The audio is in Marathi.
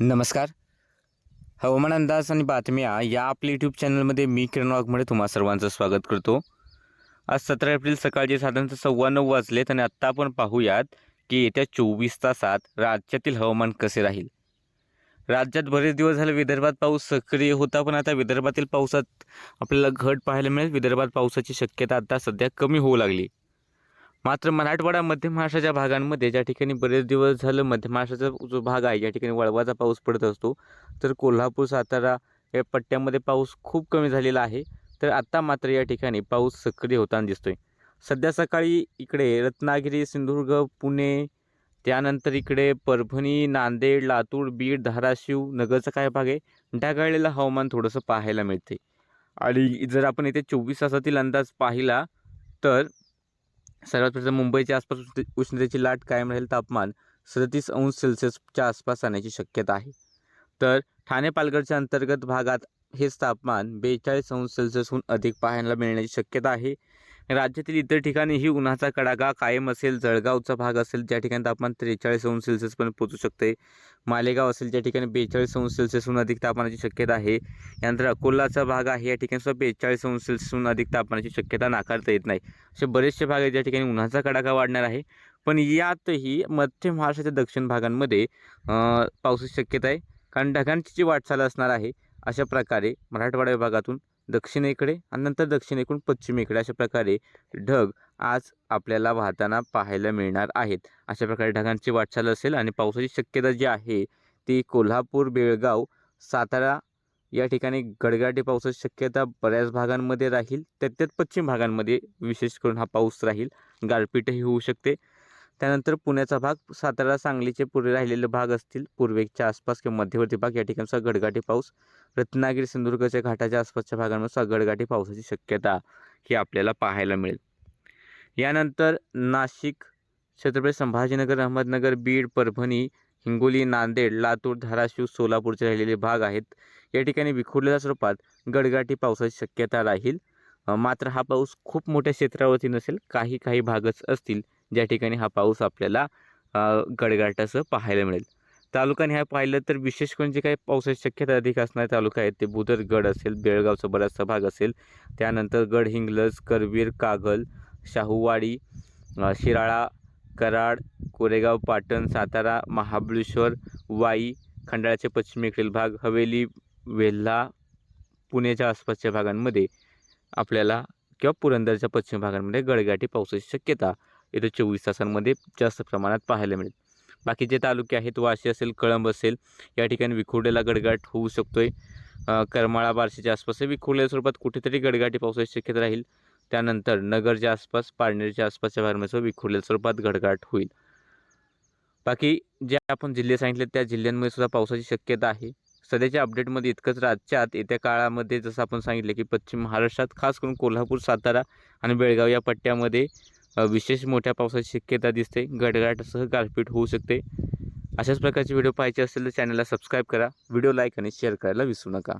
नमस्कार. हवामान अंदाज आणि बातम्या या आपल्या यूट्यूब चॅनलमध्ये मी किरण वाघमळे तुम्हा सर्वांचं स्वागत करतो. आज सतरा एप्रिल सकाळचे साधारणतः सव्वा नऊ वाजलेत आणि आत्ता आपण पाहूयात की येत्या चोवीस तासात राज्यातील हवामान कसे राहील. राज्यात बरेच दिवस झाले विदर्भात पाऊस सक्रिय होता पण आता विदर्भातील पावसात आपल्याला घट पाहायला मिळेल. विदर्भात पावसाची शक्यता आता सध्या कमी होऊ लागली. मात्र मराठवाडा मध्य महाराष्ट्राच्या भागांमध्ये ज्या ठिकाणी बरेच दिवस झालं मध्य महाराष्ट्राचा जो भाग आहे या ठिकाणी वळवाचा पाऊस पडत असतो तर कोल्हापूर सातारा या पट्ट्यामध्ये पाऊस खूप कमी झालेला आहे. तर आत्ता मात्र या ठिकाणी पाऊस सक्रिय होताना दिसतोय. सध्या सकाळी इकडे रत्नागिरी सिंधुदुर्ग पुणे त्यानंतर इकडे परभणी नांदेड लातूर बीड धाराशिव नगरचा काय भाग आहे. ढगाळलेलं हवामान थोडंसं पाहायला मिळते आणि जर आपण इथे चोवीस तासातील अंदाज पाहिला तर सर्वात प्रथम मुंबईच्या आसपास उष्ण- उष्णतेची लाट कायम राहील तापमान सदतीस अंश सेल्सिअसच्या आसपास जाण्याची शक्यता आहे. तर ठाणे पालघरच्या अंतर्गत भागात हेच तापमान बेचाळीस अंश सेल्सिअसहून अधिक पाहायला मिळण्याची शक्यता आहे. राज्यातील इतर ठिकाणीही उन्हाचा कडाका कायम असेल जळगावचा भाग असेल ज्या ठिकाणी तापमान त्रेचाळीस अंश सेल्सिअसपर्यंत पोहोचू शकते. मालेगाव असेल ज्या ठिकाणी बेचाळीस अंश सेल्सिअसहून अधिक तापमानाची शक्यता आहे. यानंतर अकोलाचा भाग आहे या ठिकाणी सुद्धा बेचाळीस अंश सेल्सिअसहून अधिक तापमानाची शक्यता नाकारता येत नाही. असे बरेचसे भाग आहेत ज्या ठिकाणी उन्हाचा कडाका वाढणार आहे. पण यातही मध्य महाराष्ट्राच्या दक्षिण भागांमध्ये पावसाची शक्यता आहे. कारण ढगांची जी वाटचाल असणार आहे अशा प्रकारे मराठवाडा विभागातून दक्षिणेकडे आणि नंतर दक्षिणेकडून पश्चिमेकडे अशा प्रकारे ढग आज आपल्याला वाहताना पाहायला मिळणार आहेत. अशा प्रकारे ढगांची वाटचाल असेल आणि पावसाची शक्यता जी आहे ती कोल्हापूर बेळगाव सातारा या ठिकाणी गडगाडी पावसाची शक्यता बऱ्याच भागांमध्ये राहील. त्यात त्यात पश्चिम भागांमध्ये विशेष करून हा पाऊस राहील. गारपीटही होऊ शकते. त्यानंतर पुण्याचा भाग सातारा सांगलीचे पुढे राहिलेले भाग असतील. पूर्वेच्या आसपास किंवा मध्यवर्ती भाग या ठिकाणचा गडगाटी पाऊस. रत्नागिरी सिंधुदुर्गच्या घाटाच्या आसपासच्या भागांमध्ये गडगाटी पावसाची शक्यता ही आपल्याला पाहायला मिळेल. यानंतर नाशिक छत्रपती संभाजीनगर अहमदनगर बीड परभणी हिंगोली नांदेड लातूर धाराशिव सोलापूरचे राहिलेले भाग आहेत. या ठिकाणी विखुरलेल्या स्वरूपात गडगाटी पावसाची शक्यता राहील. मात्र हा पाऊस खूप मोठ्या क्षेत्रावरती नसेल काही काही भागच असतील. ज्या ठिकाणी हा पाऊस आपल्याला अ, गडगाटासह पाहायला मिळेल. तालुक्याने ह्या पाहिलं तर विशेष करून जे काही पावसाची शक्यता अधिक असणारे तालुका आहेत ते बुदरगड असेल बेळगावचा बराचसा भाग असेल. त्यानंतर गडहिंग्लज करवीर कागल शाहूवाडी शिराळा कराड कोरेगाव पाटण सातारा महाबळेश्वर वाई खंडाळ्याच्या पश्चिमेकडील भाग हवेली वेल्हा पुण्याच्या आसपासच्या भागांमध्ये आपल्याला किंवा पुरंदरच्या पश्चिम भागांमध्ये गडगाटी पावसाची शक्यता येत्या चोवीस तासांमध्ये जास्त प्रमाणात पाहायला मिळेल. बाकीचे तालुके आहेत वाशी असेल कळंब असेल या ठिकाणी विखुरलेला गडगाट होऊ शकतो आहे करमाळा बार्शीच्या आसपास हे विखुरलेल्या स्वरूपात कुठेतरी गडगाटी पावसाची शक्यता राहील. त्यानंतर नगरच्या आसपास पारनेरच्या आसपासच्या भागामध्ये विखुरलेल्या स्वरूपात गडगाट होईल. बाकी जे आपण जिल्हे सांगितले त्या जिल्ह्यांमध्ये सुद्धा पावसाची शक्यता आहे. सध्याच्या अपडेटमध्ये इतकंच राज्यात येत्या काळामध्ये जसं आपण सांगितलं की पश्चिम महाराष्ट्रात खास करून कोल्हापूर सातारा आणि बेळगाव या पट्ट्यामध्ये विशेष मोठ्या पावसाची शक्यता दिसते. गडगडाटासह गारपीट होऊ शकते. अशाच प्रकारचे व्हिडिओ पाहायचे असेल तर चॅनलला सबस्क्राईब करा. व्हिडिओ लाईक आणि शेअर करायला विसरू नका.